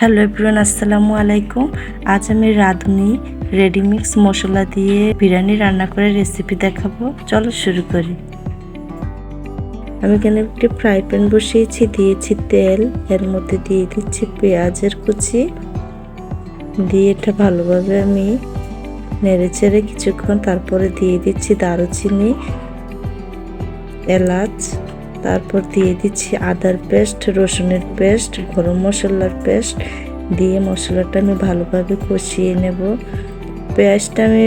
Hello everyone আসসালামু আলাইকুম। আজ আমি রাঁধুনি রেডিমিক্স মশলা দিয়ে বিরিয়ানি রান্না করে রেসিপি দেখাবো। চলো শুরু করি। আমি এখানে একটি ফ্রাই প্যান বসিয়েছি, দিয়েছি তেল। এর মধ্যে দিয়ে দিচ্ছি পেঁয়াজের কুচি। দিয়ে এটা ভালোভাবে আমি নেড়ে চেড়ে কিছুক্ষণ তারপরে দিয়ে দিচ্ছি দারুচিনি, এলাচ। তারপর দিয়ে দিচ্ছি আদার পেস্ট, রসুনের পেস্ট, গরম মশলার পেস্ট। দিয়ে মশলাটা আমি ভালোভাবে কষিয়ে নেব। পেঁয়াজটা আমি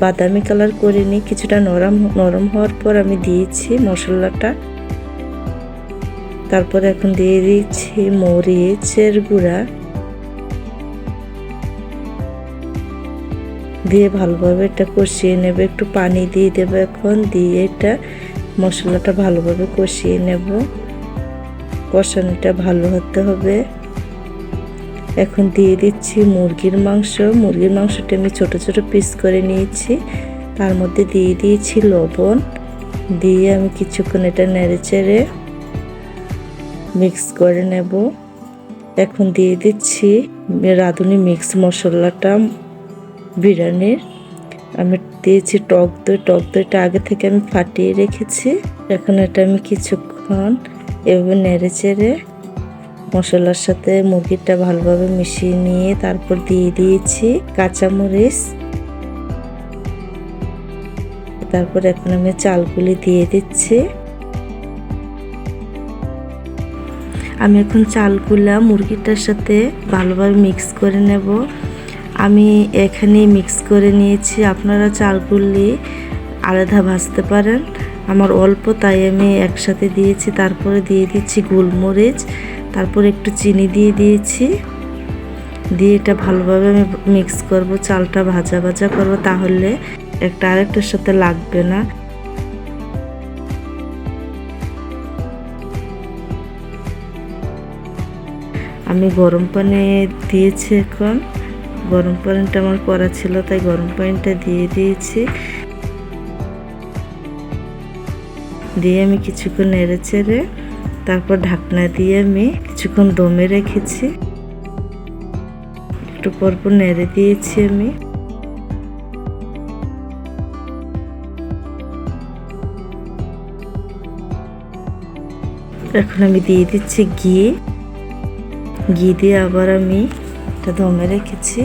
বাদামি কালার করিনি, কিছুটা নরম নরম হওয়ার পর আমি দিয়েছি মশলাটা। তারপর এখন দিয়ে দিচ্ছি মরিচের গুঁড়া। দিয়ে ভালোভাবে এটা কষিয়ে নেবে, একটু পানি দিয়ে দেবো এখন। দিয়ে এটা মশলাটা ভালোভাবে কষিয়ে নেব। কষানোটা ভালো হতে হবে। এখন দিয়ে দিচ্ছি মুরগির মাংস। মুরগির মাংসটা আমি ছোট ছোট পিস করে নিয়েছি। তার মধ্যে দিয়ে দিয়েছি লবণ। দিয়ে আমি কিছুক্ষণ এটা নেড়ে চেড়ে মিক্স করে নেব। এখন দিয়ে দিচ্ছি রাঁধুনি মিক্স মশলাটা বিরিয়ানির। আমি দিয়েছি টক দই। টক দইটা আগে থেকে আমি ফাটিয়ে রেখেছি। এখন এটা আমি কিছুক্ষণ এভাবে নেড়ে চেড়ে মশলার সাথে মুরগিটা ভালোভাবে মিশিয়ে নিয়ে তারপর দিয়ে দিয়েছি কাঁচামরিচ। তারপর এখন আমি চালগুলি দিয়ে দিচ্ছি। আমি এখন চালগুলা মুরগিটার সাথে ভালোভাবে মিক্স করে নেব। আমি এখানে মিক্স করে নিয়েছি। আপনারা চাল চালগুলি আলাদা ভাজতে পারেন। আমার অল্প, তাই আমি একসাথে দিয়েছি। তারপরে দিয়ে দিচ্ছি গোলমরিচ। তারপর একটু চিনি দিয়ে দিয়েছি। দিয়ে এটা ভালোভাবে আমি মিক্স করব। চালটা ভাজা ভাজা করব, তাহলে একটা আরেকটার সাথে লাগবে না। আমি গরম পানি দিয়েছি এখন। গরম পানিটা আমার করা ছিল, তাই গরম পানিটা দিয়ে দিয়েছি। দিয়ে আমি কিছুক্ষণ নেড়ে চেড়ে তারপর ঢাকনা দিয়ে আমি কিছুক্ষণ দমে রেখেছি। একটু পরপর নেড়ে দিয়েছি আমি। এখন আমি দিয়ে দিচ্ছি ঘি। ঘি দিয়ে আবার আমি এটা দমে রেখেছি।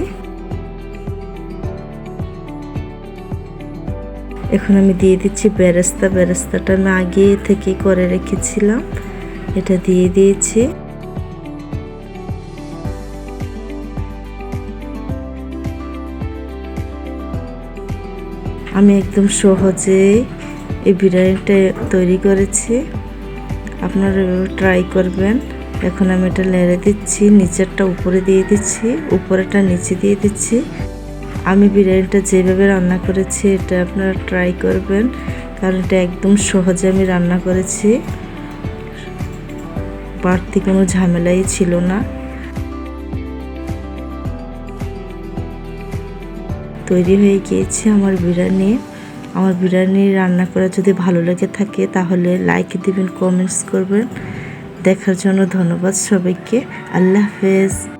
এখন আমি দিয়ে দিচ্ছি বেরেস্তা। বেরেস্তাটা আমি আগে থেকে করে রেখেছিলাম। এটা দিয়ে দিয়েছি। আমি একদম সহজে এই বিরিয়ানিটা তৈরি করেছি। আপনারা ট্রাই করবেন। এখন আমি এটা নেড়ে দিচ্ছি, নিচেরটা উপরে দিয়ে দিচ্ছি উপরেটা নিচে দিয়ে দিচ্ছি। আমি বিরিয়ানিটা যেভাবে রান্না করেছি, এটা আপনারা ট্রাই করবেন। কারণ এটা একদম সহজে আমি রান্না করেছি। বাড়তি কোনো ঝামেলাই ছিল না। তৈরি হয়ে গিয়েছে আমার বিরিয়ানি। আমার বিরিয়ানি রান্না করা যদি ভালো লেগে থাকে, তাহলে লাইক দিবেন কমেন্টস করবেন। দেখার জন্য ধন্যবাদ সবাইকে। আল্লাহ হাফেজ।